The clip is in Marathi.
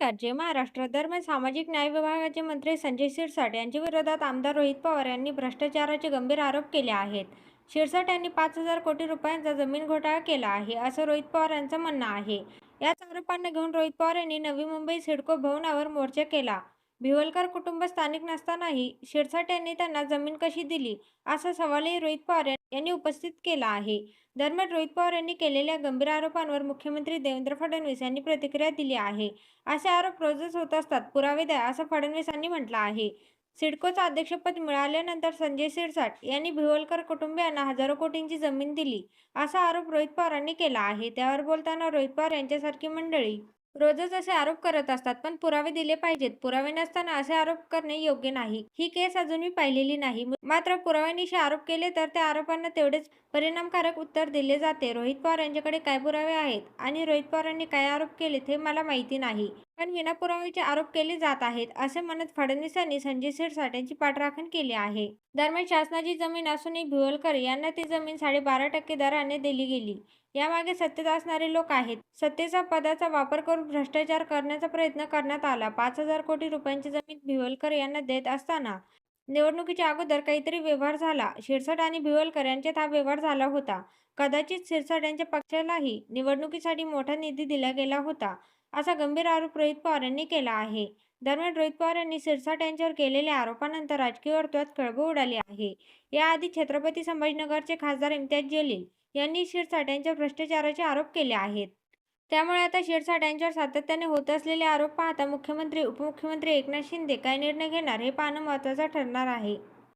नमस्कार जय महाराष्ट्र दरम्यान सामाजिक न्याय विभागाचे मंत्री संजय शिरसाट यांच्या विरोधात आमदार रोहित पवार यांनी भ्रष्टाचाराचे गंभीर आरोप केले आहेत. शिरसाट यांनी पाच हजार कोटी रुपयांचा जमीन घोटाळा केला आहे असं रोहित पवार यांचं म्हणणं आहे. याच आरोपांना घेऊन रोहित पवार यांनी नवी मुंबई सिडको भवनावर मोर्चा केला. भिवलकर कुटुंब स्थानिक नसतानाही शिरसाट यांनी त्यांना जमीन कशी दिली असा सवालही रोहित पवार यांनी उपस्थित केला आहे. दरम्यान रोहित पवार यांनी केलेल्या गंभीर आरोपांवर मुख्यमंत्री देवेंद्र फडणवीस यांनी प्रतिक्रिया दिली आहे. असे आरोप रोजच होत असतात पुरावे द्या असं फडणवीसांनी म्हटलं आहे. सिडकोचं अध्यक्षपद मिळाल्यानंतर संजय सिरसाट यांनी भिवलकर कुटुंबियांना हजारो कोटींची जमीन दिली असा आरोप रोहित पवारांनी केला आहे. त्यावर बोलताना रोहित पवार यांच्यासारखी मंडळी रोजच असे आरोप करत असतात पण पुरावे दिले पाहिजेत. पुरावे नसताना असे आरोप करणे योग्य नाही. ही केस अजून मी पाहिलेली नाही. मात्र पुराव्यानिशी आरोप केले तर त्या आरोपांना तेवढेच परिणामकारक उत्तर दिले जाते. रोहित पवार यांच्याकडे काय पुरावे आहेत आणि रोहित पवारांनी काय आरोप केले हे मला माहिती नाही. पण विनापुराव्याचे आरोप केले जात आहेत असे म्हणत फडणवीसांनी संजय शिरसाट यांची पाठराखण केली आहे. दरम्यान शासनाची जमीन असूनही भिवलकर यांना ती जमीन साडेबारा टक्के दराने दिली गेली. यामागे सत्तेत असणारे लोक आहेत. सत्तेचा पदाचा वापर करून भ्रष्टाचार करण्याचा प्रयत्न करण्यात आला. पाच हजार कोटी रुपयांची जमीन भिवलकर यांना देत असताना निवडणुकीच्या अगोदर काहीतरी व्यवहार झाला. शिरसाट आणि भिवलकर यांच्यात हा व्यवहार झाला होता. कदाचित शिरसाट यांच्या पक्षालाही निवडणुकीसाठी मोठा निधी दिला गेला होता. असा गंभीर आरोप रोहित पवार यांनी केला आहे. दरम्यान रोहित पवार यांनी सिरसाट यांच्यावर केलेल्या आरोपानंतर राजकीय वर्तुळात खळबळ उडाली आहे. याआधी छत्रपती संभाजीनगरचे खासदार इम्तियाज जलील यांनी शिरसाट यांच्यावर भ्रष्टाचाराचे आरोप केले आहेत. त्यामुळे आता शिरसाट यांच्यावर सातत्याने होत असलेले आरोप पाहता मुख्यमंत्री उपमुख्यमंत्री एकनाथ शिंदे काय निर्णय घेणार हे पाहणं महत्त्वाचं ठरणार आहे.